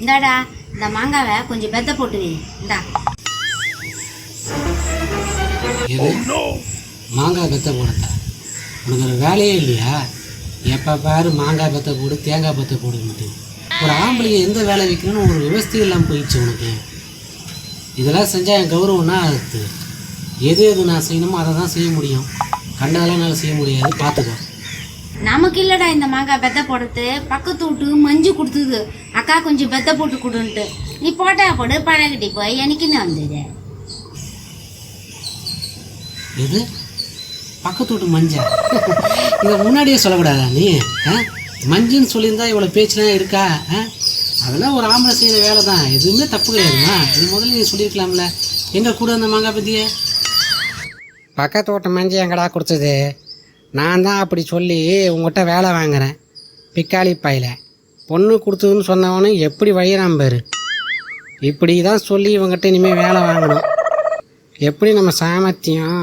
இந்தாடா இந்த மாங்காவை கொஞ்சம் பெத்த போட்டு வை. இந்தா. எது? மாங்காய் பெத்த போடத்தா உனக்கு ஒரு வேலையே இல்லையா? எப்போ பாரு மாங்காய் பெத்த போடு தேங்காய் பெத்த போட மாட்டேங்குது ஒரு ஆம்பளைக்கு எந்த வேலை வைக்கணும்னு ஒரு விவசாயம் இல்லாமல் போயிடுச்சு உனக்கு. இதெல்லாம் செஞ்சால் என் கௌரவம்னா அது. எது எது நான் செய்யணுமோ அதை தான் செய்ய முடியும். கண்டதெல்லாம் என்னால் செய்ய முடியாது. பார்த்துக்கோ நமக்கு இல்லடா இந்த மாங்காய் பெத்த போடுறது. பக்கத்து வீட்டு மஞ்சு கொடுத்தது. அக்கா கொஞ்சம் பெத்த போட்டு கொடுன்ட்டு. நீ போட்டா போடு பழகிட்டி போய் எனக்குன்னு வந்தது? எது? பக்கத்து வீட்டு மஞ்சள் இதை முன்னாடியே சொல்லக்கூடாதா நீ? ஆ? மஞ்சுன்னு சொல்லியிருந்தா இவ்வளோ பேச்சுலாம் இருக்கா? ஆ? அதெல்லாம் ஒரு ஆம்பளை செய்கிற வேலை தான் எதுவுமே தப்பு கிடையாதுமா? இது முதல்ல நீ சொல்லியிருக்கலாம்ல எங்கே கூட அந்த மாங்காய் பற்றிய பக்கத்து வீட்டு மஞ்சள் எங்கடா கொடுத்தது நான் தான் அப்படி சொல்லி உங்கள்கிட்ட வேலை வாங்குறேன். பிக்காளி பையில. பொண்ணு கொடுத்ததுன்னு சொன்னவனே எப்படி வயிறான் பாரு. இப்படி தான் சொல்லி இவங்ககிட்ட இனிமேல் வேலை வாங்கணும். எப்படி நம்ம சாமர்த்தியம்?